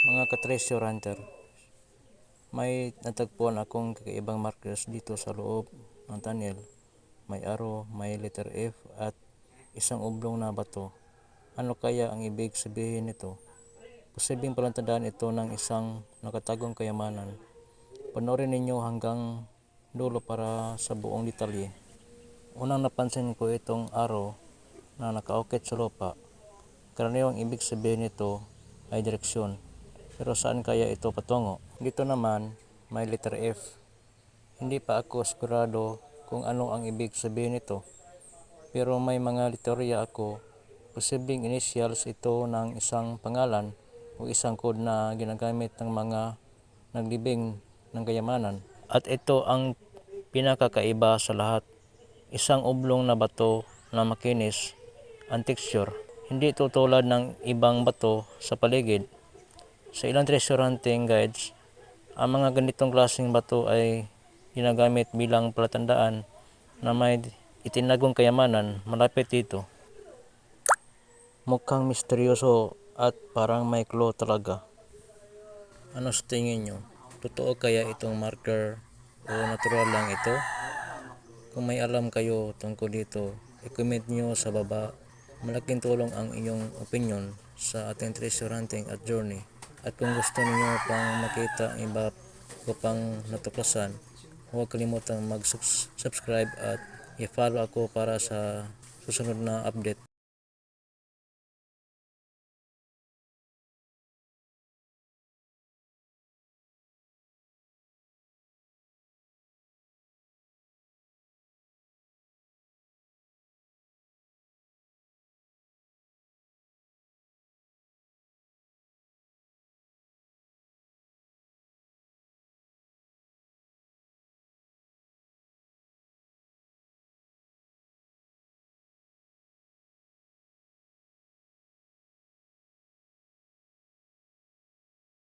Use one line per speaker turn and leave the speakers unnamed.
Mga ka-treasure hunter, may natagpuan akong kakaibang markers dito sa loob ng tunnel. May arrow, may letter F at isang oblong na bato. Ano kaya ang ibig sabihin nito? Posibleng palatandaan ito ng isang nakatagong kayamanan. Panoorin ninyo hanggang dulo para sa buong detalye. Unang napansin ko itong arrow na nakaukit sa lupa. Karaniwang ibig sabihin nito ay direksyon. Pero saan kaya ito patungo? Dito naman, may letter F. Hindi pa ako sigurado kung ano ang ibig sabihin nito. Pero may mga teorya ako. Posibleng initials ito ng isang pangalan o isang code na ginagamit ng mga naglibing ng kayamanan. At ito ang pinakakaiba sa lahat. Isang oblong na bato na makinis ang texture. Hindi ito tulad ng ibang bato sa paligid. Sa ilang treasure hunting guides, ang mga ganitong klaseng bato ay ginagamit bilang palatandaan na may itinagong kayamanan malapit dito. Mukhang misteryoso at parang may clue talaga. Ano sa tingin nyo? Totoo kaya itong marker o natural lang ito? Kung may alam kayo tungkol dito, i-comment nyo sa baba. Malaking tulong ang inyong opinion sa ating treasure hunting at journey. At kung gusto niyo pang makita ang iba ko pang natuklasan, huwag kalimutang mag-subscribe at i-follow ako para sa susunod na update.